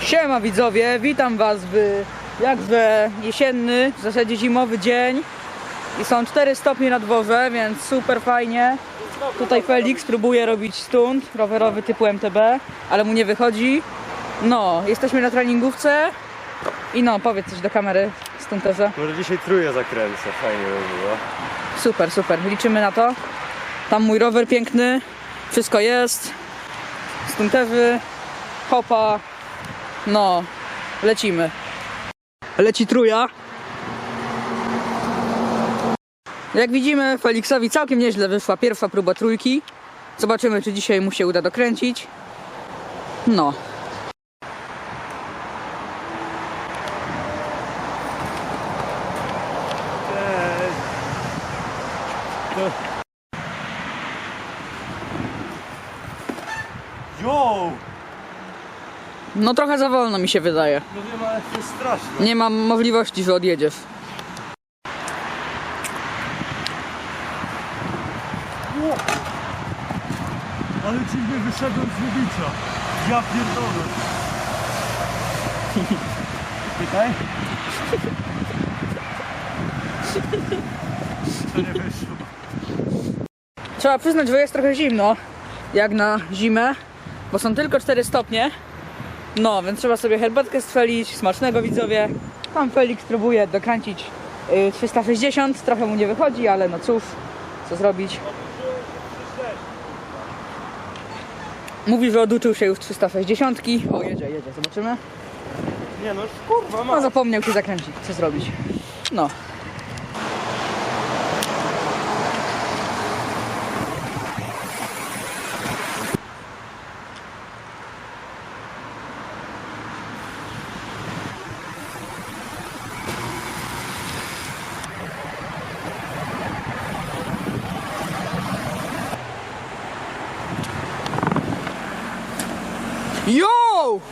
Siema widzowie, witam was w jakże jesienny, w zasadzie zimowy dzień i są 4 stopnie na dworze, więc super fajnie. Tutaj Felix próbuje robić stunt rowerowy typu MTB, ale mu nie wychodzi. No, jesteśmy na treningówce i no, powiedz coś do kamery stunterze. Może dzisiaj truje zakręcę, fajnie by było. Super, super, liczymy na to. Tam mój rower piękny, wszystko jest. Stunterzy, hopa, no, lecimy. Leci truja. Jak widzimy, Felixowi całkiem nieźle wyszła pierwsza próba trójki. Zobaczymy, czy dzisiaj mu się uda dokręcić. No. Jo! No trochę za wolno mi się wydaje. No wiem, ale to jest straszne. Nie mam możliwości, że odjedziesz. Ale dziwnie wyszedłem z Lubicza. Ja pierdolę. Czekaj. To nie wyszło. Trzeba przyznać, że jest trochę zimno, jak na zimę, bo są tylko 4 stopnie. No, więc trzeba sobie herbatkę strzelić, smacznego widzowie. Pan Felix próbuje dokręcić y, 360, trochę mu nie wychodzi, ale no cóż, co zrobić. Mówi, że oduczył się już 360. O, jedzie, jedzie, zobaczymy. Nie no, kurwa, No, ma. zapomniał się zakręcić, co zrobić. No. Yo!